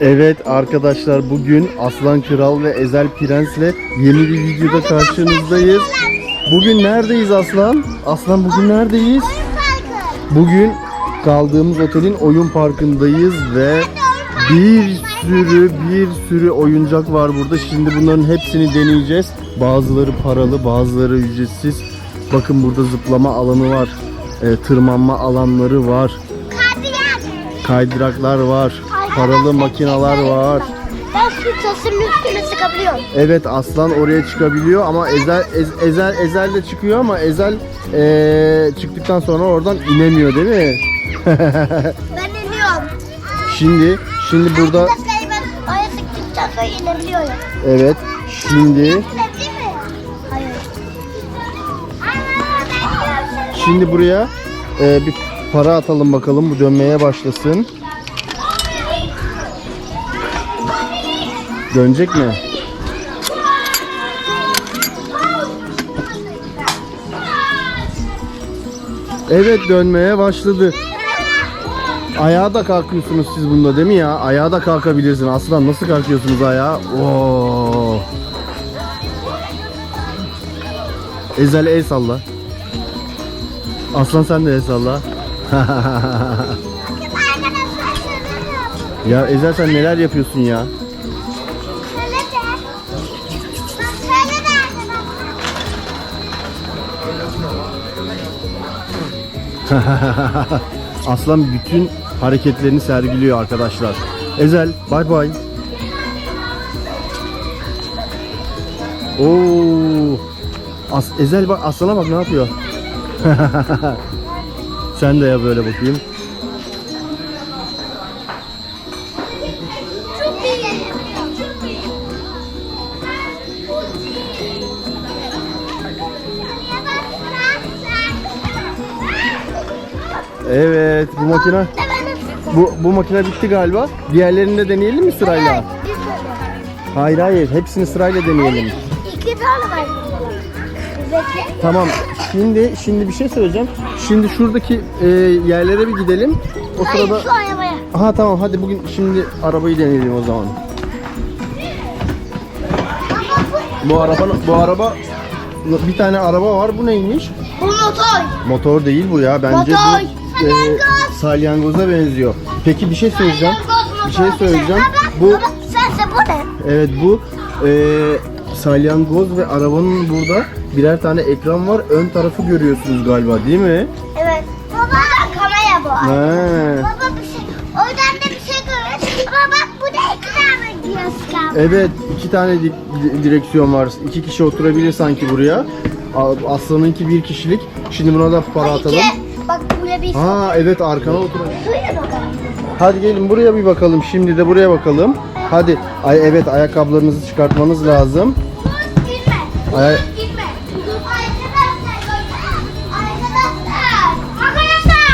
Evet arkadaşlar bugün Aslan Kral ve Ezel Prens'le yeni bir videoda karşınızdayız. Bugün neredeyiz Aslan? Aslan bugün neredeyiz? Bugün kaldığımız otelin oyun parkındayız ve bir sürü bir sürü oyuncak var burada. Şimdi bunların hepsini deneyeceğiz. Bazıları paralı, bazıları ücretsiz. Bakın burada zıplama alanı var. e, tırmanma alanları var. Kaydıraklar var. Paralı makineler var. Ben tasının üstüne sıkabiliyorum. Evet aslan oraya çıkabiliyor ama Ezel Ez- Ezel Ezel de çıkıyor ama Ezel eee, çıktıktan sonra oradan inemiyor değil mi? Ben iniyorum. Şimdi şimdi burada Arkadaşlar ben aya sıktıktan sonra inebiliyorum. evet şimdi mi? Hayır. şimdi buraya eee, bir para atalım bakalım bu dönmeye başlasın. Dönecek mi? Evet dönmeye başladı. Ayağa da kalkıyorsunuz siz bunda değil mi ya? Ayağa da kalkabilirsin. Aslan nasıl kalkıyorsunuz ayağa? Oo. Ezel el salla. Aslan sen de el salla. ya Ezel sen neler yapıyorsun ya? Aslan bütün hareketlerini sergiliyor arkadaşlar. Ezel bay bay. Oo. As Ezel bak aslana bak ne yapıyor. Sen de ya böyle bakayım. Evet bu makine bu bu makine bitti galiba. Diğerlerini de deneyelim mi sırayla? Hayır hayır hepsini sırayla deneyelim. İki tane var. Tamam. Şimdi şimdi bir şey söyleyeceğim. Şimdi şuradaki e, yerlere bir gidelim. O Hayır sırada şu arabaya. Aha tamam hadi bugün şimdi arabayı deneyelim o zaman. Bu araba bu araba bir tane araba var. Bu neymiş? Bu motor. Motor değil bu ya. Bence Motor. bu e, salyangoza benziyor. Peki bir şey söyleyeceğim. Bir şey söyleyeceğim. Bu sense bu ne? evet bu e, salyangoz ve arabanın burada birer tane ekran var. Ön tarafı görüyorsunuz galiba değil mi? Evet. Baba kamera bu. He. Baba bir şey. Oradan da bir şey görüyoruz. Baba bak bu da iki tane diyorsun. Evet, iki tane di- di- direksiyon var. İki kişi oturabilir sanki buraya. A- Aslanınki bir kişilik. Şimdi buna da para atalım. Bak buraya bir Aa evet arkana otur. Şuraya bakalım. Hadi gelin buraya bir bakalım. Şimdi de buraya bakalım. Hadi. Ay evet ayakkabılarınızı çıkartmanız lazım. Gitme. Ay Gitme. Arkadaşlar. Arkadaşlar.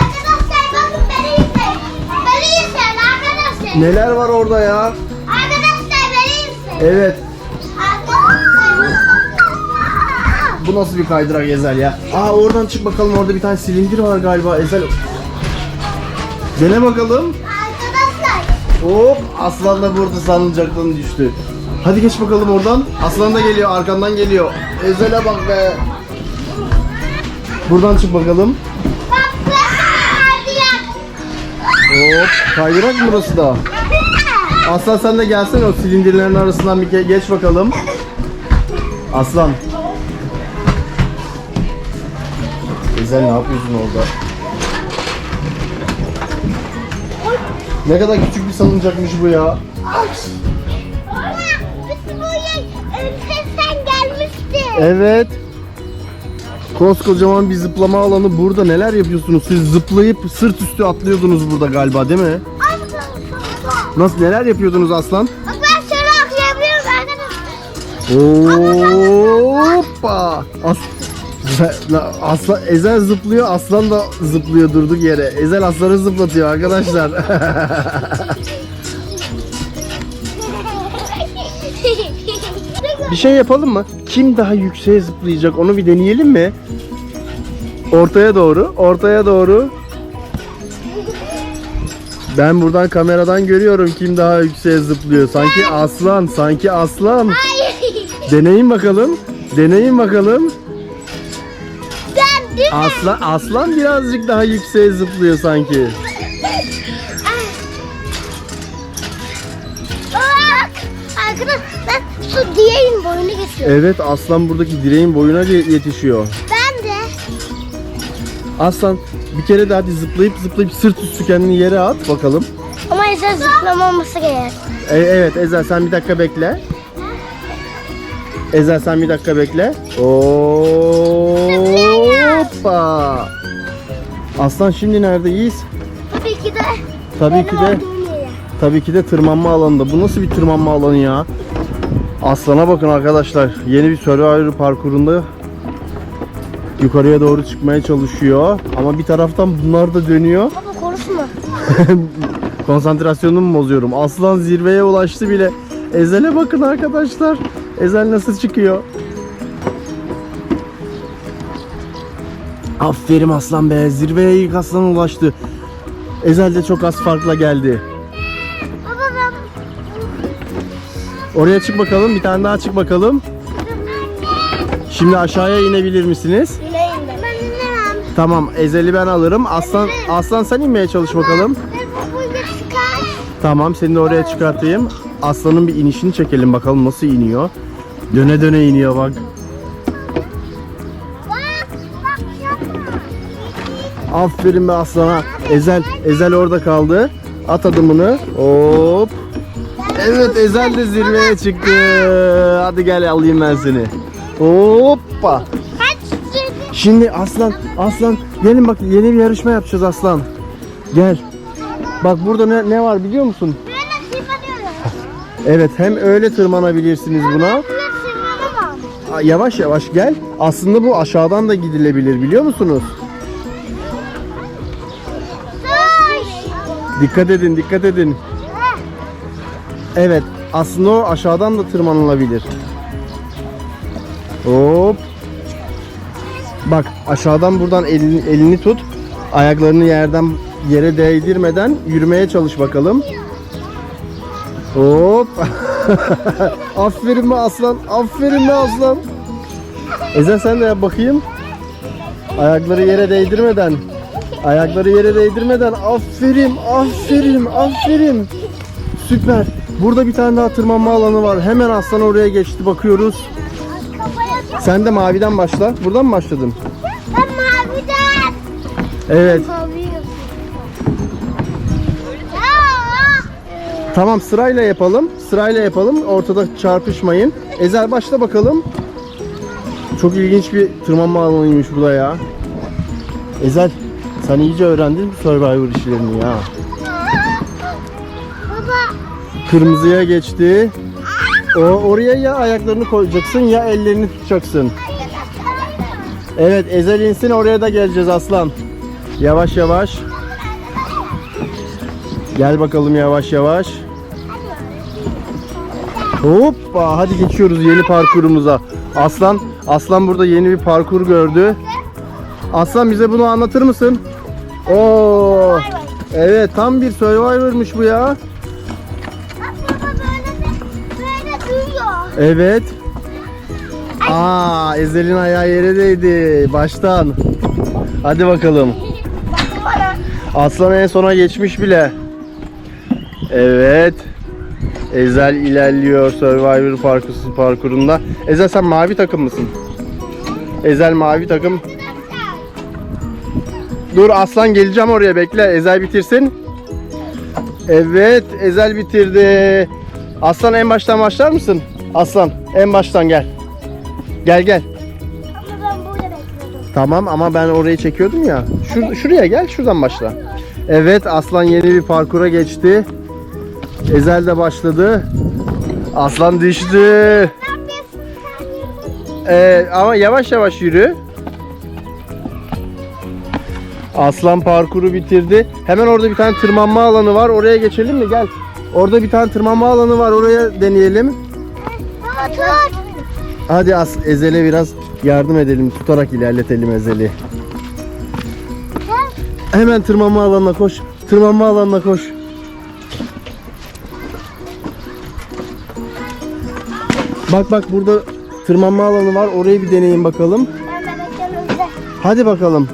Arkadaşlar bakın beni izleyin. Beni izleyin arkadaşlar. neler var orada ya? Arkadaşlar beni izleyin. Evet. Bu nasıl bir kaydırak Ezel ya? Aa oradan çık bakalım. Orada bir tane silindir var galiba Ezel. Dene bakalım. Arkadaşlar. Hop aslan da burada salıncaktan düştü. Hadi geç bakalım oradan. Aslan da geliyor arkandan geliyor. Ezel'e bak be. Buradan çık bakalım. Bak hadi ya. Hop kaydırak mı burası da? Aslan sen de gelsene o silindirlerin arasından bir ke- geç bakalım. Aslan. Ezel ne yapıyorsun orada? Ne kadar küçük bir salıncakmış bu ya. Biz buraya sen gelmişti. Evet. Koskocaman bir zıplama alanı burada. Neler yapıyorsunuz? Siz zıplayıp sırt üstü atlıyordunuz burada galiba değil mi? Nasıl neler yapıyordunuz aslan? Bak ben şöyle atlayabiliyorum arkadaşlar. Hoppa. As aslan Ezel zıplıyor, aslan da zıplıyor durduk yere. Ezel aslanı zıplatıyor arkadaşlar. bir şey yapalım mı? Kim daha yükseğe zıplayacak onu bir deneyelim mi? Ortaya doğru, ortaya doğru. Ben buradan kameradan görüyorum kim daha yükseğe zıplıyor. Sanki aslan, sanki aslan. Deneyin bakalım. Deneyin bakalım. Değil mi? Aslan aslan birazcık daha yükseğe zıplıyor sanki. Bak. Arkadaşlar şu diğerin boyunu geçiyor. Evet aslan buradaki direğin boyuna ge- yetişiyor. Ben de. Aslan bir kere de hadi zıplayıp zıplayıp sırt üstü kendini yere at bakalım. Ama ise zıplamaması gerek. E, evet Ezel sen bir dakika bekle. Ezel sen bir dakika bekle. Hoppa. Aslan şimdi neredeyiz? Tabii ki de. Tabii ki de tabii ki de tırmanma alanında. Bu nasıl bir tırmanma alanı ya? Aslana bakın arkadaşlar. Yeni bir Survivor parkurunda yukarıya doğru çıkmaya çalışıyor. Ama bir taraftan bunlar da dönüyor. Baba konuşma. Konsantrasyonumu bozuyorum. Aslan zirveye ulaştı bile. Ezel'e bakın arkadaşlar. Ezel nasıl çıkıyor? Aferin aslan be. Zirveye ilk aslan ulaştı. Ezel de çok az farkla geldi. Oraya çık bakalım. Bir tane daha çık bakalım. Şimdi aşağıya inebilir misiniz? Tamam. Ezel'i ben alırım. Aslan aslan sen inmeye çalış bakalım. Tamam seni de oraya çıkartayım. Aslanın bir inişini çekelim bakalım nasıl iniyor. Döne döne iniyor. Bak. Aferin be aslana. Ezel, Ezel orada kaldı. At adımını. Hop. Evet Ezel de zirveye çıktı. Hadi gel alayım ben seni. Hoppa. Şimdi aslan, aslan gelin bak yeni bir yarışma yapacağız aslan. Gel. Bak burada ne, ne var biliyor musun? Evet hem öyle tırmanabilirsiniz buna. Yavaş yavaş gel. Aslında bu aşağıdan da gidilebilir biliyor musunuz? Dikkat edin, dikkat edin. Evet, aslında o aşağıdan da tırmanılabilir. Hop. Bak aşağıdan buradan elini, elini tut. Ayaklarını yerden yere değdirmeden yürümeye çalış bakalım. Hop. aferin be aslan. Aferin be aslan. Ezel sen de bakayım. Ayakları yere değdirmeden. Ayakları yere değdirmeden. Aferin, aferin, aferin. Süper. Burada bir tane daha tırmanma alanı var. Hemen aslan oraya geçti. Bakıyoruz. Sen de maviden başla. Buradan mı başladın? Ben maviden. Evet. Tamam sırayla yapalım. Sırayla yapalım. Ortada çarpışmayın. Ezel başla bakalım. Çok ilginç bir tırmanma alanıymış burada ya. Ezel sen iyice öğrendin bu Survivor işlerini ya. Baba. Kırmızıya geçti. O oraya ya ayaklarını koyacaksın ya ellerini tutacaksın. Evet Ezel insin oraya da geleceğiz aslan. Yavaş yavaş. Gel bakalım yavaş yavaş. Hoppa hadi geçiyoruz yeni parkurumuza. Aslan Aslan burada yeni bir parkur gördü. Aslan bize bunu anlatır mısın? Oo. Evet tam bir Survivor'mış bu ya. Bak baba böyle de böyle duyuyor. Evet. Aa, Ezel'in ayağı yere değdi. Baştan. Hadi bakalım. Bana. Aslan en sona geçmiş bile. Evet. Ezel ilerliyor Survivor parkusu parkurunda. Ezel sen mavi takım mısın? Ezel mavi takım. Dur Aslan geleceğim oraya bekle. Ezel bitirsin. Evet Ezel bitirdi. Aslan en baştan başlar mısın? Aslan en baştan gel. Gel gel. Ama ben burada bekliyordum. Tamam ama ben orayı çekiyordum ya. Şur şuraya gel şuradan başla. Evet Aslan yeni bir parkura geçti. Ezel de başladı. Aslan düştü. Ee, ama yavaş yavaş yürü. Aslan parkuru bitirdi. Hemen orada bir tane tırmanma alanı var. Oraya geçelim mi? Gel. Orada bir tane tırmanma alanı var. Oraya deneyelim. Otur. Hadi as Ezel'e biraz yardım edelim. Tutarak ilerletelim Ezel'i. Hemen tırmanma alanına koş. Tırmanma alanına koş. Bak bak burada tırmanma alanı var. Orayı bir deneyin bakalım. Hadi bakalım.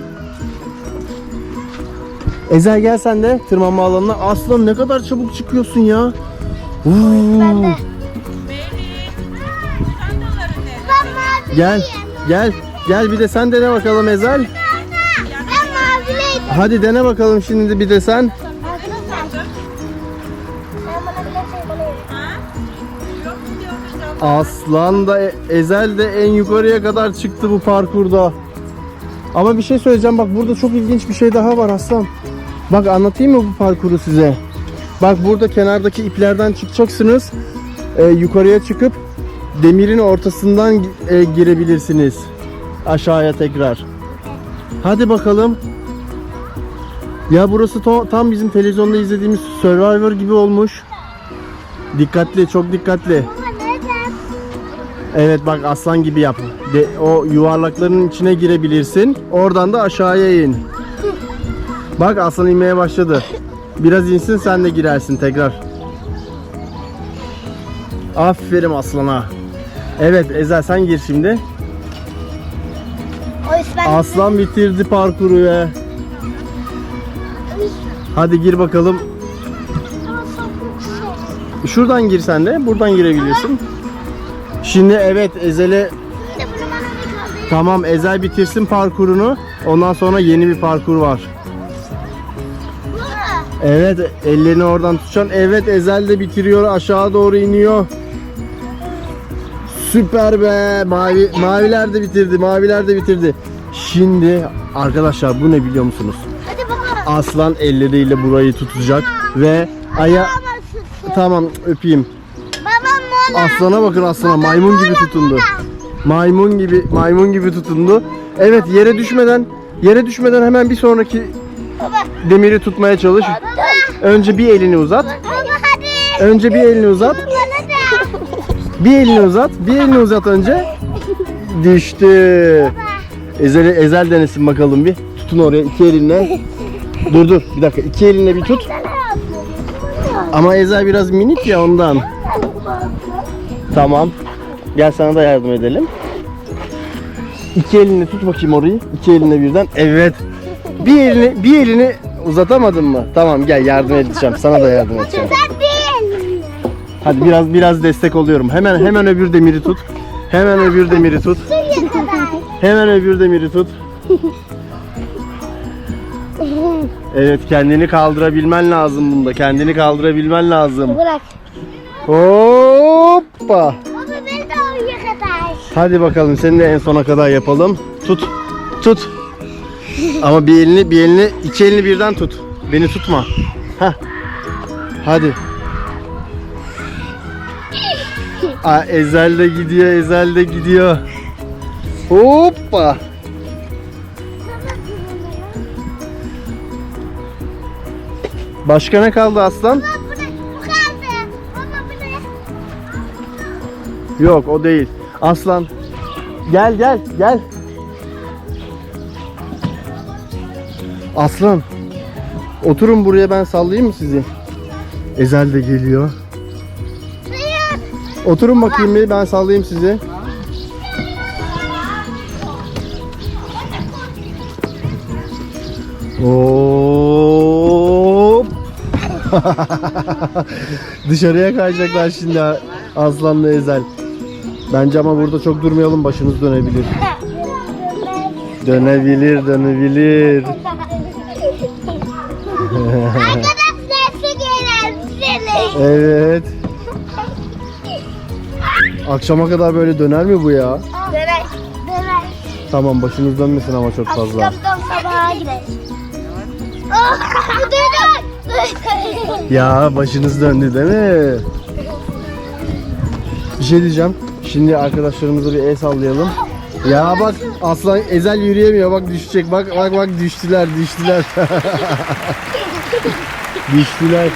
Ezel gel sen de tırmanma alanına. Aslan ne kadar çabuk çıkıyorsun ya. Ben de. Ben mavi. Gel gel gel bir de sen dene bakalım Ezel. Hadi dene bakalım şimdi bir de sen. Sen bir de yedir. Aslan da Ezel de en yukarıya kadar çıktı bu parkurda. Ama bir şey söyleyeceğim bak burada çok ilginç bir şey daha var Aslan. Bak anlatayım mı bu parkuru size? Bak burada kenardaki iplerden çıkacaksınız. Ee, yukarıya çıkıp demirin ortasından e, girebilirsiniz. Aşağıya tekrar. Hadi bakalım. Ya burası tam bizim televizyonda izlediğimiz Survivor gibi olmuş. Dikkatli, çok dikkatli. Evet bak aslan gibi yap. De, o yuvarlakların içine girebilirsin. Oradan da aşağıya in. Bak aslan inmeye başladı. Biraz insin sen de girersin tekrar. Aferin aslana. Evet Ezel sen gir şimdi. Aslan bitirdi parkuru ya. Hadi gir bakalım. Şuradan gir sen de. Buradan girebilirsin. Şimdi evet Ezel'e. Tamam Ezel bitirsin parkurunu. Ondan sonra yeni bir parkur var. Evet ellerini oradan tutacaksın. Evet Ezel de bitiriyor. Aşağı doğru iniyor. Süper be. Mavi, maviler de bitirdi. Maviler de bitirdi. Şimdi arkadaşlar bu ne biliyor musunuz? Aslan elleriyle burayı tutacak ve aya tamam öpeyim. Aslana bakın aslana maymun gibi tutundu. Maymun gibi maymun gibi tutundu. Evet yere düşmeden yere düşmeden hemen bir sonraki Baba. Demiri tutmaya çalış. Önce bir elini uzat. Önce bir elini uzat. Bir elini uzat. Bir elini uzat önce. Düştü. Ezel, ezel denesin bakalım bir. Tutun oraya iki elinle. Dur dur bir dakika. iki elinle bir tut. Ama Ezel biraz minik ya ondan. Tamam. Gel sana da yardım edelim. İki elinle tut bakayım orayı. İki elinle birden. Evet. Bir elini bir elini uzatamadın mı? Tamam gel yardım edeceğim. Sana da yardım edeceğim. Hadi biraz biraz destek oluyorum. Hemen hemen öbür demiri tut. Hemen öbür demiri tut. Hemen öbür demiri tut. Evet kendini kaldırabilmen lazım bunda. Kendini kaldırabilmen lazım. Bırak. Hoppa. Hadi bakalım seni de en sona kadar yapalım. Tut. Tut. Ama bir elini bir elini iki elini birden tut. Beni tutma. Heh. Hadi. Aa, Ezel de gidiyor, Ezel de gidiyor. Hoppa. Başka ne kaldı aslan? Yok o değil. Aslan. Gel gel gel. Aslan. Oturun buraya ben sallayayım mı sizi? Ezel de geliyor. Oturun bakayım bir ben sallayayım sizi. Hop. Dışarıya kayacaklar şimdi Aslan'la Ezel. Bence ama burada çok durmayalım başınız dönebilir. Dönebilir, dönebilir. Arkadaşlar su gelen seni. Evet. Akşama kadar böyle döner mi bu ya? Döner. Döner. Tamam başınız dönmesin ama çok fazla. Akşamdan sabaha gideriz. Oh, bu döner. Ya başınız döndü değil mi? Bir şey diyeceğim. Şimdi arkadaşlarımıza bir el sallayalım. Ya bak aslan ezel yürüyemiyor bak düşecek bak bak bak düştüler düştüler. düştüler.